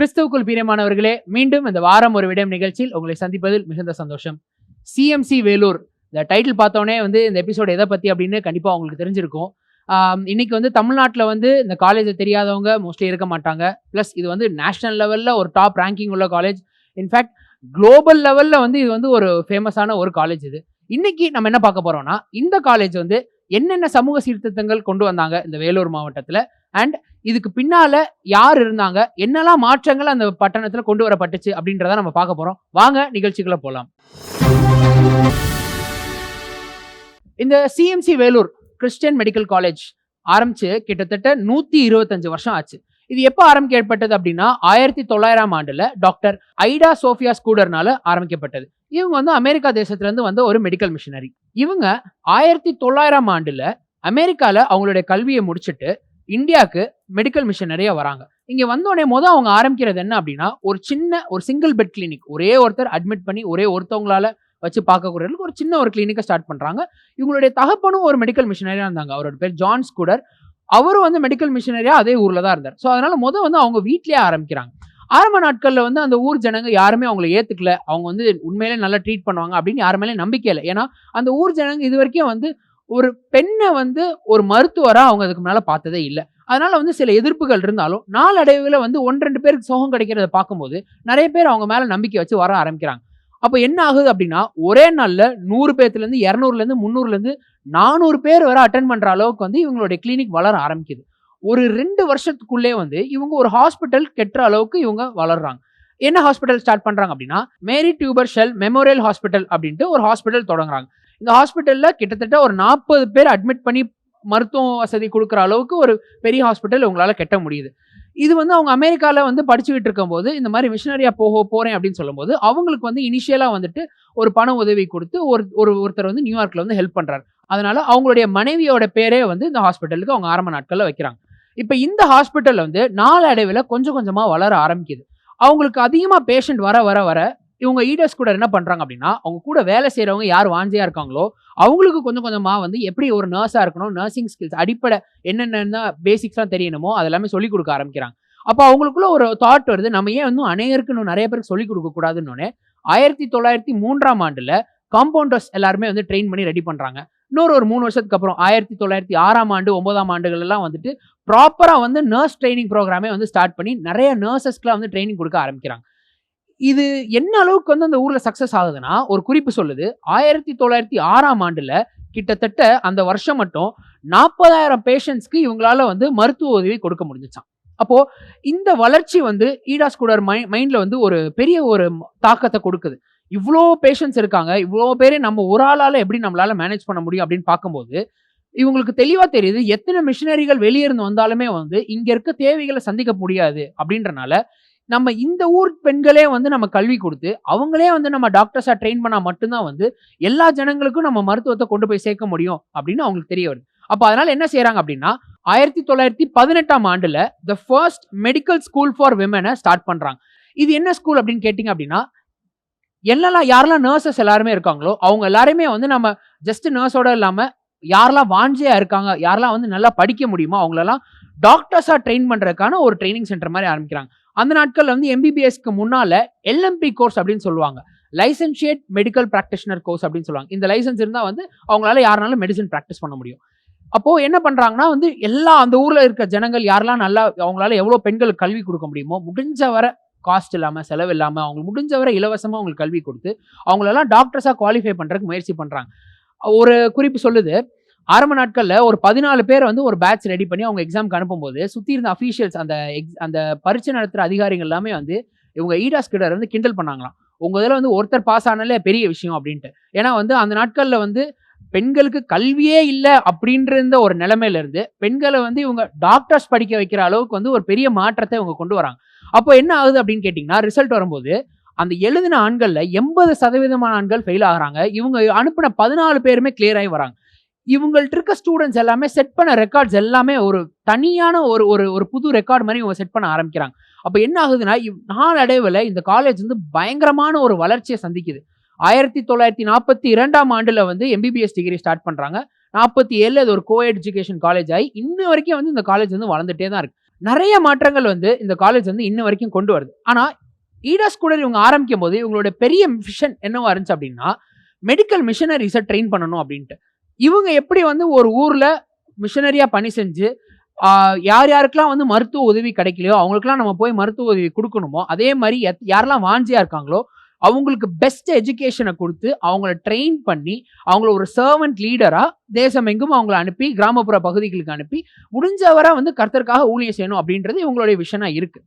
கிறிஸ்துவுக்குள் பிரியமானவர்களே மீண்டும் இந்த வாரம் ஒரு விடம் நிகழ்ச்சியில் உங்களை சந்திப்பதில் மிகுந்த சந்தோஷம். சிஎம்சி வேலூர் இந்த டைட்டில் பார்த்தோன்னே வந்து இந்த எபிசோடு எதை பற்றி அப்படின்னு கண்டிப்பாக உங்களுக்கு தெரிஞ்சிருக்கும். இன்றைக்கி இன்னைக்கு வந்து தமிழ்நாட்டில் வந்து இந்த காலேஜை தெரியாதவங்க மோஸ்ட்லி இருக்க மாட்டாங்க. ப்ளஸ் இது வந்து நேஷனல் லெவலில் ஒரு டாப் ரேங்கிங் உள்ள காலேஜ் இன்ஃபேக்ட் குளோபல் லெவலில் வந்து இது வந்து ஒரு ஃபேமஸான ஒரு காலேஜ் இது. இன்னைக்கு நம்ம என்ன பார்க்க போகிறோம்னா இந்த காலேஜ் வந்து என்னென்ன சமூக சீர்திருத்தங்கள் கொண்டு வந்தாங்க இந்த வேலூர் மாவட்டத்தில்? அண்ட் இதுக்கு பின்னால யார் இருந்தாங்க? என்னெல்லாம் மாற்றங்கள் அந்த பட்டணத்துல கொண்டு வரப்பட்டுச்சு அப்படின்றத நம்ம பார்க்க போறோம். வாங்க நிகழ்ச்சிகளை போலாம். இந்த CMC Vellore Christian medical college ஆரம்பிச்சு கிட்டத்தட்ட நூத்தி இருபத்தஞ்சு வருஷம் ஆச்சு. இது எப்போ ஆரம்பிக்க ஏற்பட்டது அப்படின்னா ஆயிரத்தி தொள்ளாயிரம் ஆண்டுல டாக்டர் ஐடா சோஃபியா ஸ்கூடர்னால ஆரம்பிக்கப்பட்டது. இவங்க வந்து அமெரிக்கா தேசத்திலேருந்து வந்த ஒரு மெடிக்கல் மிஷினரி இவங்க ஆயிரத்தி தொள்ளாயிரம் ஆண்டுல அமெரிக்கால அவங்களுடைய கல்வியை முடிச்சுட்டு இந்தியாவுக்கு மெடிக்கல் மிஷனரியா வராங்க. இங்கே வந்தோடனே மொதல் அவங்க ஆரம்பிக்கிறது என்ன அப்படின்னா ஒரு சின்ன ஒரு சிங்கிள் பெட் கிளினிக் ஒரே ஒருத்தர் அட்மிட் பண்ணி ஒரே ஒருத்தவங்களால வச்சு பார்க்கக்கூடிய அளவுக்கு ஒரு சின்ன ஒரு கிளினிக்கை ஸ்டார்ட் பண்ணுறாங்க இவங்களுடைய தகப்பனும் ஒரு மெடிக்கல் மிஷினரியாக இருந்தாங்க. அவரோட பேர் ஜான் ஸ்கூடர். அவரும் வந்து மெடிக்கல் மிஷினரியாக அதே ஊரில் தான் இருந்தார். ஸோ அதனால் முத வந்து அவங்க வீட்லேயே ஆரம்பிக்கிறாங்க. ஆரம்ப நாட்களில் வந்து அந்த ஊர் ஜனங்க யாருமே அவங்கள ஏற்றுக்கல அவங்க வந்து உண்மையிலே நல்லா ட்ரீட் பண்ணுவாங்க அப்படின்னு யாருமேலே நம்பிக்கை இல்லை. ஏன்னா அந்த ஊர் ஜனங்க இது வரைக்கும் வந்து ஒரு பெண்ணை வந்து ஒரு மருத்துவராக அவங்க அதுக்கு மேலே பார்த்ததே இல்லை. அதனால வந்து சில எதிர்ப்புகள் இருந்தாலும் நாளடைவில் வந்து ஒன்று ரெண்டு பேருக்கு சோகம் கிடைக்கிறத பார்க்கும்போது நிறைய பேர் அவங்க மேலே நம்பிக்கை வச்சு வர ஆரம்பிக்கிறாங்க. அப்போ என்ன ஆகுது அப்படின்னா ஒரே நாளில் நூறு பேர்த்துலேருந்து இரநூறுலேருந்து முந்நூறுலேருந்து நானூறு பேர் வரை அட்டன் பண்ணுற அளவுக்கு வந்து இவங்களுடைய கிளினிக் வளர ஆரம்பிக்குது. ஒரு ரெண்டு வருஷத்துக்குள்ளே வந்து இவங்க ஒரு ஹாஸ்பிட்டல் கெட்டுற அளவுக்கு இவங்க வளர்றாங்க. என்ன ஹாஸ்பிட்டல் ஸ்டார்ட் பண்ணுறாங்க அப்படின்னா Mary Taber Schell memorial hospital அப்படின்ட்டு ஒரு ஹாஸ்பிட்டல் தொடங்குறாங்க. இந்த ஹாஸ்பிட்டலில் கிட்டத்தட்ட ஒரு நாற்பது பேர் அட்மிட் பண்ணி மருத்துவ வசதி கொடுக்குற அளவுக்கு ஒரு பெரிய ஹாஸ்பிட்டல் உங்களால் கட்ட முடியுது. இது வந்து அவங்க அமெரிக்காவில் வந்து படிச்சுக்கிட்டு இருக்கும்போது இந்த மாதிரி மிஷினரியாக போக போகிறேன் அப்படின்னு சொல்லும்போது அவங்களுக்கு வந்து இனிஷியலாக வந்துட்டு ஒரு பண உதவி கொடுத்து ஒரு ஒரு ஒருத்தர் வந்து நியூயார்க்கில் வந்து ஹெல்ப் பண்ணுறாரு அதனால அவங்களுடைய மனைவியோட பேரே வந்து இந்த ஹாஸ்பிட்டலுக்கு அவங்க ஆரம்ப நாட்களில் வைக்கிறாங்க. இப்போ இந்த ஹாஸ்பிட்டல் வந்து நாளடைவில் கொஞ்சம் கொஞ்சமாக வளர ஆரம்பிக்குது. அவங்களுக்கு அதிகமாக பேஷண்ட் வர வர வர இவங்க ஈடர்ஸ் கூட என்ன பண்றாங்க அப்படின்னா அவங்க கூட வேலை செய்கிறவங்க யார் வாஞ்சியா இருக்காங்களோ அவங்களுக்கு கொஞ்சம் கொஞ்சமா வந்து எப்படி ஒரு நர்ஸா இருக்கணும் நர்சிங் ஸ்கில்ஸ் அடிப்படை என்னென்ன பேசிக்ஸ்லாம் தெரியணுமோ அதெல்லாமே சொல்லிக் கொடுக்க ஆரம்பிக்கிறாங்க. அப்போ அவங்களுக்குள்ள ஒரு தாட் வருது நம்ம ஏன் வந்து அநேகருக்கு இன்னும் நிறைய பேருக்கு சொல்லிக் கொடுக்கக்கூடாதுன்னு ஆயிரத்தி தொள்ளாயிரத்தி மூன்றாம் ஆண்டுல காம்பவுண்டர்ஸ் எல்லாருமே வந்து ட்ரெயின் பண்ணி ரெடி பண்றாங்க. இன்னொரு ஒரு மூணு வருஷத்துக்கு அப்புறம் ஆயிரத்தி தொள்ளாயிரத்தி ஆறாம் ஆண்டு ஒன்பதாம் ஆண்டுகள்லாம் வந்துட்டு ப்ராப்பராக வந்து நர்ஸ் ட்ரைனிங் ப்ரோக்ராமே வந்து ஸ்டார்ட் பண்ணி நிறைய நர்சஸ்க்குலாம் வந்து ட்ரைனிங் கொடுக்க ஆரம்பிக்கிறாங்க. இது என்ன அளவுக்கு வந்து அந்த ஊர்ல சக்சஸ் ஆகுதுன்னா ஒரு குறிப்பு சொல்லுது. ஆயிரத்தி தொள்ளாயிரத்தி ஆறாம் ஆண்டுல கிட்டத்தட்ட அந்த வருஷம் மட்டும் நாற்பதாயிரம் பேஷண்ட்ஸ்க்கு இவங்களால வந்து மருத்துவ உதவி கொடுக்க முடிஞ்சுச்சாம். அப்போ இந்த வளர்ச்சி வந்து ஈடாஸ் கூடர் மை மைண்ட்ல வந்து ஒரு பெரிய ஒரு தாக்கத்தை கொடுக்குது. இவ்வளோ பேஷண்ட்ஸ் இருக்காங்க இவ்வளோ பேர் நம்ம ஒரு ஆளால் எப்படி நம்மளால மேனேஜ் பண்ண முடியும் அப்படின்னு பார்க்கும்போது இவங்களுக்கு தெளிவாக தெரியுது எத்தனை மிஷினரிகள் வெளியே இருந்து வந்தாலுமே வந்து இங்கே இருக்க தேவைகளை சந்திக்க முடியாது அப்படின்றனால நம்ம இந்த ஊர் பெண்களே வந்து நம்ம கல்வி கொடுத்து அவங்களே வந்து நம்ம டாக்டர்ஸாக ட்ரெயின் பண்ணால் மட்டும்தான் வந்து எல்லா ஜனங்களுக்கும் நம்ம மருத்துவத்தை கொண்டு போய் சேர்க்க முடியும் அப்படின்னு அவங்களுக்கு தெரிய வருது. அப்போ அதனால் என்ன செய்கிறாங்க அப்படின்னா ஆயிரத்தி தொள்ளாயிரத்தி பதினெட்டாம் ஆண்டில் the first medical school for விமனை start பண்ணுறாங்க இது என்ன ஸ்கூல் அப்படின்னு கேட்டிங்க அப்படின்னா என்னெல்லாம் யாரெல்லாம் நர்சஸ் எல்லாருமே இருக்காங்களோ அவங்க எல்லாருமே வந்து நம்ம ஜஸ்ட் நர்ஸோட இல்லாமல் யாரெல்லாம் வாஞ்சியாக இருக்காங்க யாரெல்லாம் வந்து நல்லா படிக்க முடியுமோ அவங்களெல்லாம் டாக்டர்ஸாக ட்ரெயின் பண்ணுறதுக்கான ஒரு ட்ரைனிங் சென்டர் மாதிரி ஆரம்பிக்கிறாங்க. அந்த நாட்கள் வந்து எம்பிபிஎஸ்க்கு முன்னால எல்எம்பி கோர்ஸ் அப்படின்னு சொல்லுவாங்க. லைசன்ஷியேட் மெடிக்கல் ப்ராக்டிஷனர் கோர்ஸ் அப்படின்னு சொல்லுவாங்க. இந்த லைசன்ஸ் இருந்தால் வந்து அவங்களால யாருனாலும் மெடிசன் ப்ராக்டிஸ் பண்ண முடியும். அப்போ என்ன பண்றாங்கன்னா வந்து எல்லா அந்த ஊர்ல இருக்க ஜனங்கள் யாரெல்லாம் நல்லா அவங்களால எவ்வளோ பெண்களுக்கு கல்வி கொடுக்க முடியுமோ முடிஞ்ச வரை காஸ்ட் இல்லாமல் செலவு இல்லாமல் அவங்களுக்கு முடிஞ்ச வரை இலவசமாக அவங்களுக்கு கல்வி கொடுத்து அவங்களெல்லாம் டாக்டர்ஸாக குவாலிஃபை பண்ணுறதுக்கு முயற்சி பண்ணுறாங்க ஒரு குறிப்பு சொல்லுது. ஆரம்ப நாட்களில் ஒரு பதினாலு பேர் வந்து ஒரு பேட்ச் ரெடி பண்ணி அவங்க எக்ஸாம்க்கு அனுப்பும்போது சுற்றி இருந்த அஃபீஷியல்ஸ் அந்த எக்ஸ் அந்த பரீட்சை நடத்துகிற அதிகாரிகள் எல்லாமே வந்து இவங்க ஈடாஸ் கிட்ட வந்து கிண்டல் பண்ணாங்களாம். உங்கள் இதில் வந்து ஒருத்தர் பாஸ் ஆனாலே பெரிய விஷயம் அப்படின்ட்டு. ஏன்னா வந்து அந்த நாட்களில் வந்து பெண்களுக்கு கல்வியே இல்லை அப்படின்ற ஒரு நிலமையிலேருந்து பெண்களை வந்து இவங்க டாக்டர்ஸ் படிக்க வைக்கிற அளவுக்கு வந்து ஒரு பெரிய மாற்றத்தை இவங்க கொண்டு வராங்க. அப்போ என்ன ஆகுது அப்படின்னு கேட்டிங்கன்னா ரிசல்ட் வரும்போது அந்த எழுதின ஆண்களில் எண்பது சதவீதமான ஆண்கள் ஃபெயில் ஆகுறாங்க. இவங்க அனுப்பின பதினாலு பேருமே clear ஆகி வராங்க. இவங்கள்ட்ட இருக்க ஸ்டூடெண்ட்ஸ் எல்லாமே செட் பண்ண ரெக்கார்ட்ஸ் எல்லாமே ஒரு தனியான ஒரு ஒரு ஒரு புது ரெக்கார்ட் மாதிரி இவங்க செட் பண்ண ஆரம்பிக்கிறாங்க. அப்போ என்ன ஆகுதுன்னா இவ்- இந்த காலேஜ் வந்து பயங்கரமான ஒரு வளர்ச்சியை சந்திக்குது. ஆயிரத்தி தொள்ளாயிரத்தி நாற்பத்தி இரண்டாம் ஆண்டில் வந்து எம்பிபிஎஸ் டிகிரி ஸ்டார்ட் பண்ணுறாங்க நாற்பத்தி ஏழில் அது ஒரு கோ எஜுகேஷன் காலேஜ் ஆகி இன்ன வரைக்கும் வந்து இந்த காலேஜ் வந்து வளர்ந்துட்டே தான் இருக்கு. நிறைய மாற்றங்கள் வந்து இந்த காலேஜ் வந்து இன்ன வரைக்கும் கொண்டு வருது. ஆனால் ஈடா ஸ்கூடர் இவங்க ஆரம்பிக்கும் போது இவங்களோட பெரிய மிஷன் என்னவா இருந்துச்சு அப்படின்னா மெடிக்கல் மிஷனரிஸை ட்ரெயின் பண்ணணும் அப்படின்ட்டு. இவங்க எப்படி வந்து ஒரு ஊரில் மிஷனரியாக பணி செஞ்சு யார் யாருக்கெல்லாம் வந்து மருத்துவ உதவி கிடைக்கலையோ அவங்களுக்குலாம் நம்ம போய் மருத்துவ உதவி கொடுக்கணுமோ அதே மாதிரி எத்- யாரெல்லாம் வாஞ்சியாக இருக்காங்களோ அவங்களுக்கு பெஸ்ட் எஜுகேஷனை கொடுத்து அவங்கள ட்ரெயின் பண்ணி அவங்கள ஒரு சர்வன்ட் லீடராக தேசம் எங்கும் அவங்கள அனுப்பி கிராமப்புற பகுதிகளுக்கு அனுப்பி முடிஞ்சவரை வந்து கர்த்தருக்காக ஊழியம் செய்யணும் அப்படின்றது இவங்களுடைய விஷயம்னா இருக்குது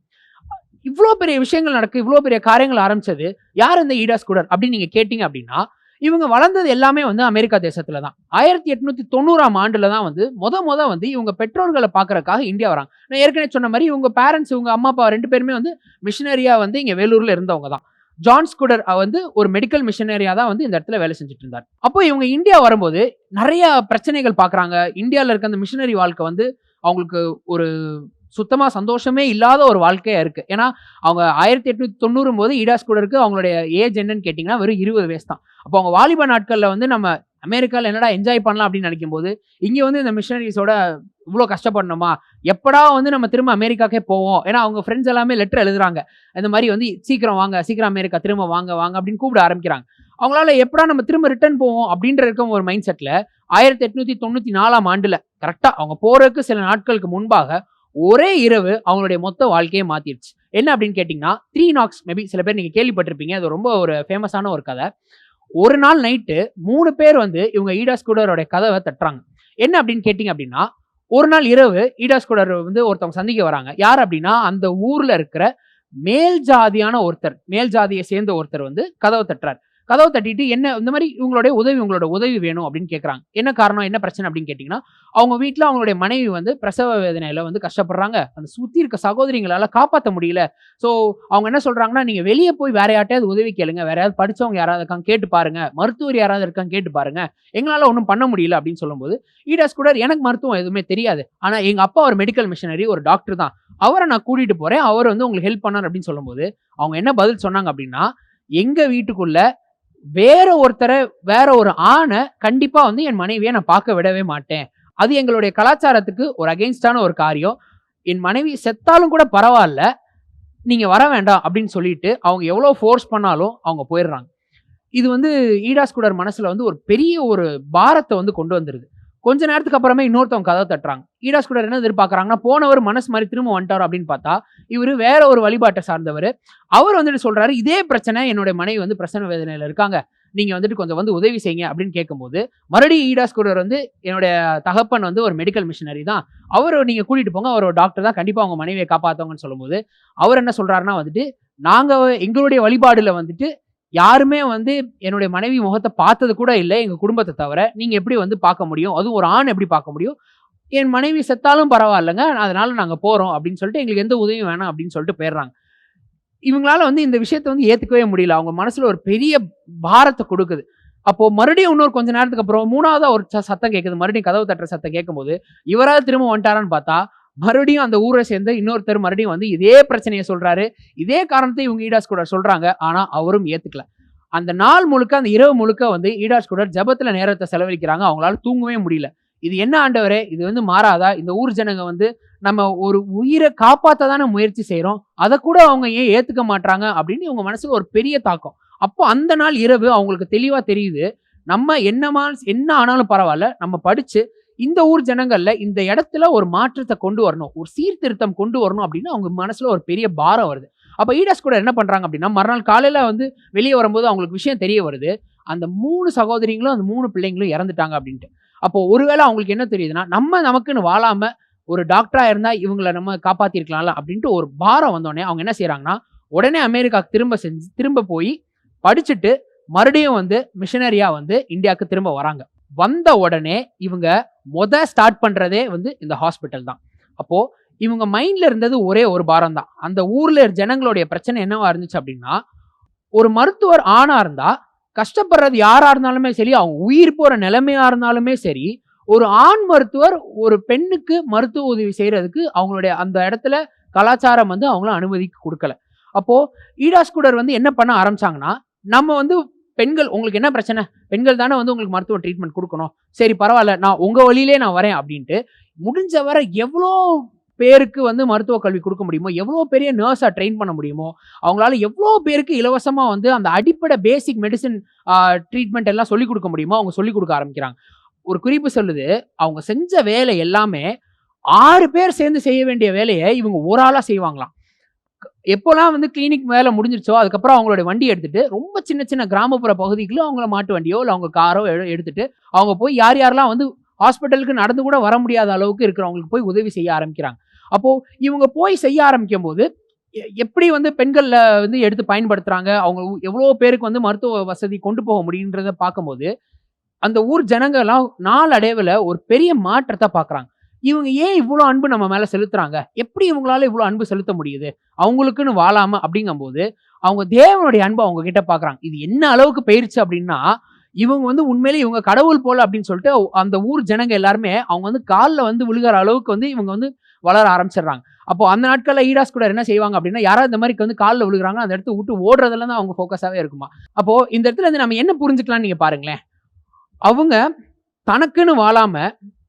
இவ்வளோ பெரிய விஷயங்கள் நடக்கு இவ்வளோ பெரிய காரியங்கள் ஆரம்பிச்சது யார் இந்த ஈடாஸ் கூடர் அப்படின்னு நீங்கள் கேட்டிங்க அப்படின்னா இவங்க வளர்ந்தது எல்லாமே வந்து அமெரிக்கா தேசத்துல தான் ஆயிரத்தி எட்நூத்தி தொண்ணூறாம் ஆண்டுல தான் வந்து முத முத வந்து இவங்க பெற்றோர்களை பார்க்கறக்காக இந்தியா வராங்க. நான் ஏற்கனவே சொன்ன மாதிரி இவங்க பேரண்ட்ஸ் இவங்க அம்மா அப்பா ரெண்டு பேருமே வந்து மிஷினரியா வந்து இங்க வேலூர்ல இருந்தவங்க தான். ஜான் ஸ்குடர் வந்து ஒரு மெடிக்கல் மிஷனரியா தான் வந்து இந்த இடத்துல வேலை செஞ்சுட்டு இருந்தார். அப்போ இவங்க இந்தியா வரும்போது நிறைய பிரச்சனைகள் பார்க்குறாங்க இந்தியாவில் இருக்க அந்த மிஷினரி வாழ்க்கை வந்து அவங்களுக்கு ஒரு சுத்தமாக சந்தோஷமே இல்லாத ஒரு வாழ்க்கையாக இருக்குது ஏன்னா அவங்க ஆயிரத்தி எட்நூத்தி தொண்ணூறு போது ஈடாஸ் கூட இருக்குது அவங்களுடைய ஏஜ் என்னன்னு கேட்டிங்கன்னா வெறும் இருபது வயசு தான். அப்போ அவங்க வாலிப நாட்களில் வந்து நம்ம அமெரிக்காவில் என்னடா என்ஜாய் பண்ணலாம் அப்படின்னு நினைக்கும் போது இங்கே வந்து இந்த மிஷனரிஸோட இவ்வளோ கஷ்டப்படணுமா? எப்படா வந்து நம்ம திரும்ப அமெரிக்காக்கே போவோம்? ஏன்னா அவங்க ஃப்ரெண்ட்ஸ் எல்லாமே லெட்டர் எழுதுறாங்க. இந்த மாதிரி வந்து சீக்கிரம் வாங்க சீக்கிரம் அமெரிக்கா திரும்ப வாங்க வாங்க அப்படின்னு கூப்பிட ஆரம்பிக்கிறாங்க. அவங்களால எப்படா நம்ம திரும்ப ரிட்டர்ன் போவோம் அப்படின்ற இருக்க ஒரு மைண்ட் செட்டில் ஆயிரத்தி எட்நூத்தி தொண்ணூற்றி நாலாம் ஆண்டில் கரெக்டாக அவங்க போகிறதுக்கு சில நாட்களுக்கு முன்பாக ஒரே இரவு அவங்களுடைய மொத்த வாழ்க்கையை மாத்திருச்சு. என்ன அப்படின்னு கேட்டிங்கன்னா த்ரீ நாக்ஸ் மேபி சில பேர் நீங்கள் கேள்விப்பட்டிருப்பீங்க அது ரொம்ப ஒரு ஃபேமஸான ஒரு கதை. ஒரு நாள் நைட்டு மூணு பேர் வந்து இவங்க ஈடா ஸ்கூடரோடைய கதவை தட்டுறாங்க. என்ன அப்படின்னு கேட்டிங்க அப்படின்னா ஒரு நாள் இரவு ஈடா ஸ்கூடர் வந்து ஒருத்தவங்க சந்திக்க வராங்க. யார் அப்படின்னா அந்த ஊரில் இருக்கிற மேல் ஜாதியான ஒருத்தர் மேல் ஜாதியை சேர்ந்த ஒருத்தர் வந்து கதவை தட்டுறார். கதவை தட்டிட்டு என்ன இந்த மாதிரி இவங்களுடைய உதவி உங்களோட உதவி வேணும் அப்படின்னு கேட்குறாங்க என்ன காரணம் என்ன பிரச்சனை அப்படின்னு கேட்டிங்கன்னா அவங்க வீட்டில் அவங்களுடைய மனைவி வந்து பிரசவ வேதனையில் வந்து கஷ்டப்படுறாங்க. அந்த சுற்றி இருக்க சகோதரிங்களால் காப்பாற்ற முடியல. ஸோ அவங்க என்ன சொல்கிறாங்கன்னா நீங்கள் வெளியே போய் வேற யார்ட்டையாவது உதவி கேளுங்க. வேற யாராவது படிச்சவங்க யாராவது இருக்காங்க கேட்டு பாருங்க. மருத்துவர் யாராவது இருக்காங்க கேட்டு பாருங்க. எங்களால் ஒன்றும் பண்ண முடியல அப்படின்னு சொல்லும்போது ஈடாஸ் கூட எனக்கு மருத்துவம் எதுவுமே தெரியாது. ஆனால் எங்கள் அப்பா ஒரு மெடிக்கல் மிஷினரி ஒரு டாக்டர் தான். அவரை நான் கூட்டிகிட்டு போகிறேன் அவர் வந்து உங்களுக்கு ஹெல்ப் பண்ணார் அப்படின்னு சொல்லும்போது அவங்க என்ன பதில் சொன்னாங்க அப்படின்னா எங்கள் வீட்டுக்குள்ளே வேற ஒருத்தரை வேற ஒரு ஆணை கண்டிப்பா வந்து என் மனைவியை நான் பார்க்க விடவே மாட்டேன். அது எங்களுடைய கலாச்சாரத்துக்கு ஒரு அகெயின்ஸ்டான ஒரு காரியம். என் மனைவி செத்தாலும் கூட பரவாயில்ல நீங்கள் வர வேண்டாம் அப்படின்னு சொல்லிட்டு அவங்க எவ்வளோ ஃபோர்ஸ் பண்ணாலும் அவங்க போயிடுறாங்க. இது வந்து ஈடாஸ்குடர் மனசில் வந்து ஒரு பெரிய ஒரு பாரத்தை வந்து கொண்டு வந்துருது. கொஞ்ச நேரத்துக்கு அப்புறமே இன்னொருத்தவங்க கதை தட்டுறாங்க. ஈடாஸ் கூட என்ன எதிர்பார்க்குறாங்கன்னா போனவர் மனசு மாதிரி திரும்ப வந்துட்டார் அப்படின்னு பார்த்தா இவர் வேற ஒரு வழிபாட்டை சார்ந்தவர். அவர் வந்துட்டு சொல்றாரு இதே பிரச்சனை என்னுடைய மனைவி வந்து பிரசன வேதனையில் இருக்காங்க. நீங்க வந்துட்டு கொஞ்சம் வந்து உதவி செய்யுங்க அப்படின்னு கேட்கும்போது மறுபடியும் ஈடாஸ் குடர் வந்து என்னுடைய தகப்பன் வந்து ஒரு மெடிக்கல் மிஷினரி தான். அவர் நீங்க கூட்டிட்டு போங்க அவர் ஒரு டாக்டர் தான். கண்டிப்பா அவங்க மனைவியை காப்பாற்றவங்கன்னு சொல்லும்போது அவர் என்ன சொல்றாருன்னா வந்துட்டு நாங்கள் எங்களுடைய வழிபாடுல வந்துட்டு யாருமே வந்து என்னுடைய மனைவி முகத்தை பார்த்தது கூட இல்லை எங்கள் குடும்பத்தை தவிர. நீங்கள் எப்படி வந்து பார்க்க முடியும்? அதுவும் ஒரு ஆண் எப்படி பார்க்க முடியும்? என் மனைவி செத்தாலும் பரவாயில்லைங்க அதனால நாங்கள் போகிறோம் அப்படின்னு சொல்லிட்டு எங்களுக்கு எந்த உதவியும் வேணாம் அப்படின்னு சொல்லிட்டு போயிடுறாங்க. இவங்களால வந்து இந்த விஷயத்தை வந்து ஏற்றுக்கவே முடியல. அவங்க மனசில் ஒரு பெரிய பாரத்தை கொடுக்குது. அப்போ மறுபடியும் இன்னொரு கொஞ்ச நேரத்துக்கு அப்புறம் மூணாவதாக ஒரு ச- சத்தம் கேட்குது மறுபடியும் கதவு தட்டுற சத்தம் கேட்கும்போது இவராவது திரும்ப வந்துட்டாரான்னு பார்த்தா மறுபடியும் அந்த ஊரை சேர்ந்த இன்னொருத்தர் மறுபடியும் வந்து இதே பிரச்சனையை சொல்றாரு. இதே காரணத்தை இவங்க ஈடாஸ் கூட சொல்றாங்க. ஆனா அவரும் ஏத்துக்கல. அந்த நாள் முழுக்க அந்த இரவு முழுக்க வந்து ஈடாஸ் கூட ஜபத்துல நேரத்தை செலவழிக்கிறாங்க. அவங்களால தூங்கவே முடியல. இது என்ன ஆண்டவரே? இது வந்து மாறாதா? இந்த ஊர் ஜனங்க வந்து நம்ம ஒரு உயிரை காப்பாத்த தானே முயற்சி செய்கிறோம் அதை கூட அவங்க ஏன் ஏத்துக்க மாட்றாங்க? அப்படின்னு இவங்க மனசுல ஒரு பெரிய தாக்கம். அப்போ அந்த நாள் இரவு அவங்களுக்கு தெளிவா தெரியுது. நம்ம என்னமா என்ன ஆனாலும் பரவாயில்ல. நம்ம படிச்சு இந்த ஊர் ஜனங்கள்ல இந்த இடத்துல ஒரு மாற்றத்தை கொண்டு வரணும். ஒரு சீர்திருத்தம் கொண்டு வரணும் அப்படின்னு அவங்க மனசுல ஒரு பெரிய பாரம் வருது. அப்போ ஈடாஸ் கூட என்ன பண்ணுறாங்க அப்படின்னா மறுநாள் காலையில் வந்து வெளியே வரும்போது அவங்களுக்கு விஷயம் தெரிய வருது. அந்த மூணு சகோதரிங்களும் அந்த மூணு பிள்ளைங்களும் இறந்துட்டாங்க அப்படின்ட்டு. அப்போ ஒருவேளை அவங்களுக்கு என்ன தெரியுதுன்னா நம்ம நமக்குன்னு வாழாமல் ஒரு டாக்டராக இருந்தால் இவங்களை நம்ம காப்பாற்றிருக்கலாம்ல அப்படின்ட்டு ஒரு பாரம் வந்தோடனே அவங்க என்ன செய்கிறாங்கன்னா உடனே அமெரிக்காவுக்கு திரும்ப செஞ்சு திரும்ப போய் படிச்சுட்டு மறுபடியும் வந்து மிஷனரியாக வந்து இந்தியாவுக்கு திரும்ப வராங்க. வந்த உடனே இவங்க மொத ஸ்டார்ட் பண்ணுறதே வந்து இந்த ஹாஸ்பிட்டல் தான். அப்போது இவங்க மைண்டில் இருந்தது ஒரே ஒரு பாரம் தான் அந்த ஊரில் இருக்க ஜனங்களுடைய பிரச்சனை என்னவா இருந்துச்சு அப்படின்னா ஒரு மருத்துவர் ஆணாக இருந்தால் கஷ்டப்படுறது யாராக இருந்தாலுமே சரி அவங்க உயிர் போகிற நிலைமையாக இருந்தாலுமே சரி ஒரு ஆண் மருத்துவர் ஒரு பெண்ணுக்கு மருத்துவ உதவி செய்கிறதுக்கு அவங்களுடைய அந்த இடத்துல கலாச்சாரம் வந்து அவங்கள அனுமதி கொடுக்கல. அப்போது ஈடாஸ்குடர் வந்து என்ன பண்ண ஆரம்பிச்சாங்கன்னா நம்ம வந்து பெண்கள் உங்களுக்கு என்ன பிரச்சனை? பெண்கள் தானே வந்து உங்களுக்கு மருத்துவ ட்ரீட்மெண்ட் கொடுக்கணும். சரி பரவாயில்ல நான் உங்கள் வழியிலே நான் வரேன் அப்படின்ட்டு முடிஞ்ச வரை எவ்வளோ பேருக்கு வந்து மருத்துவ கல்வி கொடுக்க முடியுமோ எவ்வளோ பெரிய நர்ஸாக ட்ரெயின் பண்ண முடியுமோ அவங்களால எவ்வளோ பேருக்கு இலவசமாக வந்து அந்த அடிப்படை பேசிக் மெடிசன் ட்ரீட்மெண்ட் எல்லாம் சொல்லிக் கொடுக்க முடியுமோ அவங்க சொல்லிக் கொடுக்க ஆரம்பிக்கிறாங்க. ஒரு குறிப்பு சொல்லுது அவங்க செஞ்ச வேலை எல்லாமே ஆறு பேர் சேர்ந்து செய்ய வேண்டிய வேலையை இவங்க ஒரு ஆளாக செய்வாங்களாம். எப்போல்லாம் வந்து கிளினிக் வேலை முடிஞ்சிருச்சோ அதுக்கப்புறம் அவங்களோட வண்டி எடுத்துட்டு ரொம்ப சின்ன சின்ன கிராமப்புற பகுதிக்குள்ள அவங்கள மாட்டு வண்டியோ இல்லை அவங்க காரோ எடுத்துட்டு அவங்க போய் யார் யாரெல்லாம் வந்து ஹாஸ்பிட்டலுக்கு நடந்து கூட வர முடியாத அளவுக்கு இருக்கிறவங்களுக்கு போய் உதவி செய்ய ஆரம்பிக்கிறாங்க. அப்போ இவங்க போய் செய்ய ஆரம்பிக்கும் போது எ- எப்படி வந்து பெண்களில் வந்து எடுத்து பயன்படுத்துறாங்க அவங்க எவ்வளோ பேருக்கு வந்து மருத்துவ வசதி கொண்டு போக முடியுன்றத பார்க்கும்போது அந்த ஊர் ஜனங்கள்லாம் நாளடைவில் ஒரு பெரிய மாற்றத்தை பார்க்குறாங்க இவங்க ஏன் இவ்வளோ அன்பு நம்ம மேலே செலுத்துறாங்க? எப்படி இவங்களால இவ்வளோ அன்பு செலுத்த முடியுது? அவங்களுக்குன்னு வாழாம அப்படிங்கும்போது அவங்க தேவனுடைய அன்பை அவங்க கிட்ட பார்க்குறாங்க இது என்ன அளவுக்கு போயிருச்சு அப்படின்னா இவங்க வந்து உண்மையிலே இவங்க கடவுள் போல அப்படின்னு சொல்லிட்டு அந்த ஊர் ஜனங்க எல்லாருமே அவங்க வந்து காலில் வந்து விழுகிற அளவுக்கு வந்து இவங்க வந்து வளர ஆரம்பிச்சிடுறாங்க. அப்போ அந்த நாட்களில் ஈடாஸ் கூட என்ன செய்வாங்க அப்படின்னா யாராவது இந்த மாதிரி வந்து காலில் விழுகிறாங்க அந்த இடத்த விட்டு ஓடுறதுல தான் அவங்க ஃபோக்கஸாகவே இருக்குமா? அப்போ இந்த இடத்துல இருந்து நம்ம என்ன புரிஞ்சுக்கலாம்னு நீங்கள் பாருங்களேன். அவங்க தனக்குன்னு வாழாம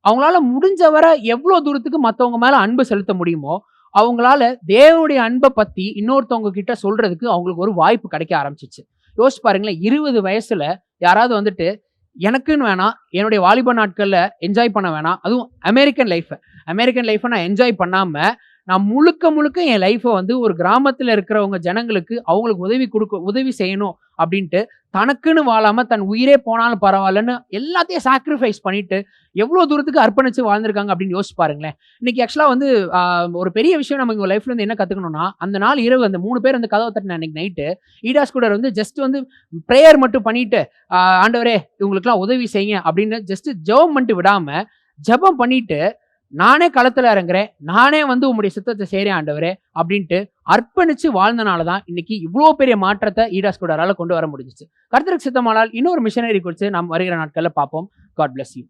அவங்களால முடிஞ்ச வரை எவ்வளோ தூரத்துக்கு மற்றவங்க மேலே அன்பு செலுத்த முடியுமோ அவங்களால தேவனுடைய அன்பை பற்றி இன்னொருத்தவங்க கிட்ட சொல்றதுக்கு அவங்களுக்கு ஒரு வாய்ப்பு கிடைக்க ஆரம்பிச்சிச்சு. யோசிச்சு பாருங்களேன் இருபது வயசுல யாராவது வந்துட்டு எனக்குன்னு வேணாம் என்னுடைய வாலிப நாட்களில் என்ஜாய் பண்ண வேணாம். அதுவும் அமெரிக்கன் லைஃப்பை அமெரிக்கன் லைஃப்பை நான் என்ஜாய் பண்ணாமல் நான் முழுக்க முழுக்க என் லைஃப்பை வந்து ஒரு கிராமத்தில் இருக்கிறவங்க ஜனங்களுக்கு அவங்களுக்கு உதவி கொடுக்க உதவி செய்யணும் அப்படின்ட்டு தனக்குன்னு வாழாம தன் உயிரே போனாலும் பரவாயில்லன்னு எல்லாத்தையும் சாக்ரிஃபைஸ் பண்ணிட்டு எவ்வளோ தூரத்துக்கு அர்ப்பணிச்சு வாழ்ந்திருக்காங்க அப்படின்னு யோசிச்சு பாருங்களேன். இன்னைக்கு ஆக்சுவலாக வந்து ஒரு பெரிய விஷயம் நம்ம இவங்க லைஃப்ல இருந்து என்ன கத்துக்கணும்னா அந்த நாள் இரவு அந்த மூணு பேர் அந்த கதவை தட்டின அன்னைக்கு நைட்டு ஈடாஸ் கூட வந்து ஜஸ்ட் வந்து ப்ரேயர் மட்டும் பண்ணிட்டு ஆண்டவரே இவங்களுக்குலாம் உதவி செய்யுங்க அப்படின்னு ஜஸ்ட் ஜெபம் பண்ணிட்டு விடாம ஜெபம் பண்ணிட்டு நானே களத்தில் இறங்குறேன் நானே வந்து உங்களுடைய சித்தத்தை செய்கிறேன் ஆண்டவரே அப்படின்ட்டு அர்ப்பணிச்சு வாழ்ந்தனால தான் இன்னைக்கு இவ்வளோ பெரிய மாற்றத்தை ஈடாஸ் கூடாரால் கொண்டு வர முடிஞ்சிச்சு. கர்த்தருக்கு சித்தமானால் இன்னொரு மிஷனரி குறித்து நாம் வருகிற நாட்களில் பார்ப்போம். God bless you